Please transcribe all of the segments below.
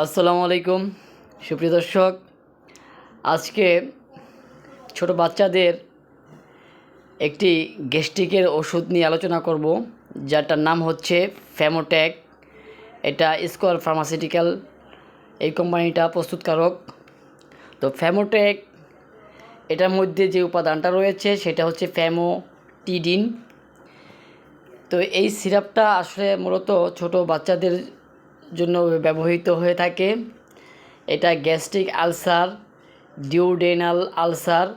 আসসালামু আলাইকুম, সুপ্রিয় দর্শক। আজকে ছোট বাচ্চাদের একটি গ্যাস্ট্রিকের ওষুধ নিয়ে আলোচনা করব, যারটার নাম হচ্ছে ফ্যামোট্যাক এটা স্কোয়ার ফার্মাসিউটিক্যাল, এই কোম্পানিটা প্রস্তুতকারক। তো ফ্যামোট্যাক এটার মধ্যে যে উপাদানটা রয়েছে, সেটা হচ্ছে ফ্যামোটিডিন তো এই সিরাপটা আসলে মূলত ছোট বাচ্চাদের জন্য ব্যবহৃত হয়ে থাকে। এটা গ্যাস্ট্রিক আলসার, ডিউডেনাল আলসার,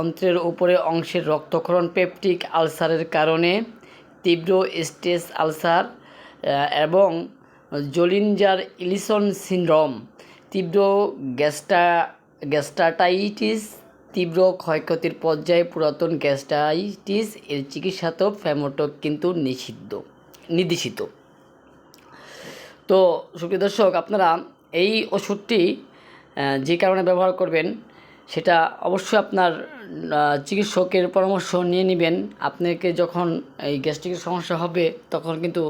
অন্ত্রের উপরে অংশের রক্তক্ষরণ পেপটিক আলসারের কারণে, তীব্র স্টেজ আলসার এবং জোলিঞ্জার ইলিসন সিনড্রোম, তীব্র গ্যাস্টা গ্যাস্ট্রাটাইটিস তীব্র ক্ষয়ক্ষতির পর্যায়ে পুরাতন গ্যাস্ট্রাইটিস এর চিকিৎসাতেও ফ্যামোটক কিন্তু নিষিদ্ধ, নির্দেশিত। তো সুপ্রিয় দর্শক, আপনারা এই ওষুধটি যে কারণে ব্যবহার করবেন, সেটা অবশ্যই আপনার চিকিৎসকের পরামর্শ নিয়ে নেবেন। আপনাকে যখন এই গ্যাস্ট্রিকের সমস্যা হবে, তখন কিন্তু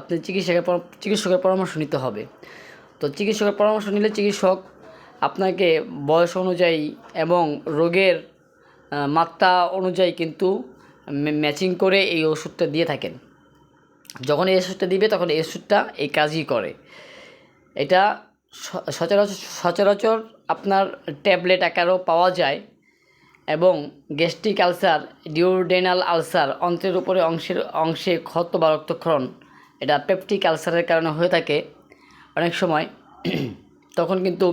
আপনি চিকিৎসকের চিকিৎসকের পরামর্শ নিতে হবে। তো চিকিৎসকের পরামর্শ নিলে চিকিৎসক আপনাকে বয়স অনুযায়ী এবং রোগের মাত্রা অনুযায়ী কিন্তু ম্যাচিং করে এই ওষুধটা দিয়ে থাকেন। যখন এই ওষুধটা দিবে, তখন এই ওষুধটা এই কাজই করে। এটা সচরাচর সচরাচর আপনার ট্যাবলেট আকারেও পাওয়া যায় এবং গ্যাস্ট্রিক আলসার, ডিউডেনাল আলসার, অন্ত্রের উপরে অংশের, অংশে ক্ষত বা রক্তক্ষরণ, এটা পেপটিক আলসারের কারণে হয়ে থাকে অনেক সময়। তখন কিন্তু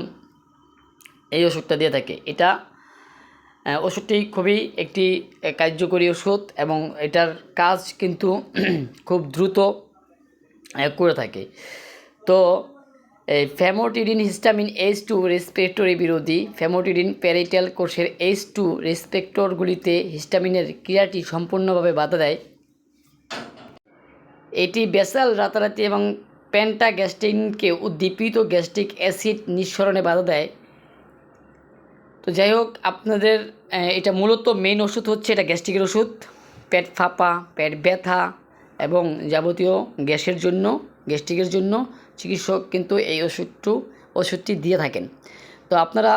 এই ওষুধটা দিয়ে থাকে। এটা ওষুধটি খুবই একটি কার্যকরী ওষুধ এবং এটার কাজ কিন্তু খুব দ্রুত করে থাকে। তো ফ্যামোটিডিন হিস্টামিন এইচ টু রেসপেক্টরি বিরোধী ফ্যামোটিডিন প্যারিটাল কোষের এইচ টু রেসপেক্টরগুলিতে হিস্টামিনের ক্রিয়াটি সম্পূর্ণভাবে বাধা দেয়। এটি বেসাল রাতারাতি এবং প্যান্টাগ্যাস্টিনকে উদ্দীপিত গ্যাস্ট্রিক অ্যাসিড নিঃসরণে বাধা দেয়। তো যাই হোক, আপনাদের এটা মূলত মেন ওষুধ হচ্ছে এটা গ্যাস্ট্রিকের ওষুধ। পেট ফাঁপা, পেট ব্যথা এবং যাবতীয় গ্যাসের জন্য গ্যাস্ট্রিকের জন্য চিকিৎসক কিন্তু এই ওষুধটু, ওষুধটি দিয়ে থাকেন। তো আপনারা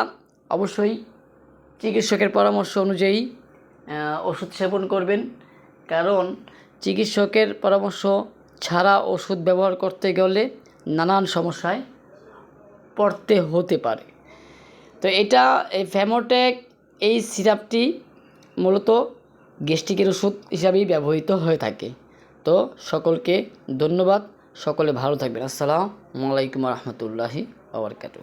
অবশ্যই চিকিৎসকের পরামর্শ অনুযায়ী ওষুধ সেবন করবেন। কারণ চিকিৎসকের পরামর্শ ছাড়া ওষুধ ব্যবহার করতে গেলে নানান সমস্যায় পড়তে হতে পারে। তো এটা, এই ফ্যামোটেক এই সিরাপটি মূলত গ্যাস্ট্রিকের ওষুধ হিসাবেই ব্যবহৃত হয়ে থাকে। তো সকলকে ধন্যবাদ, সকলে ভালো থাকবেন। আসসালামু আলাইকুম রহমতুল্লাহি আবরকাতু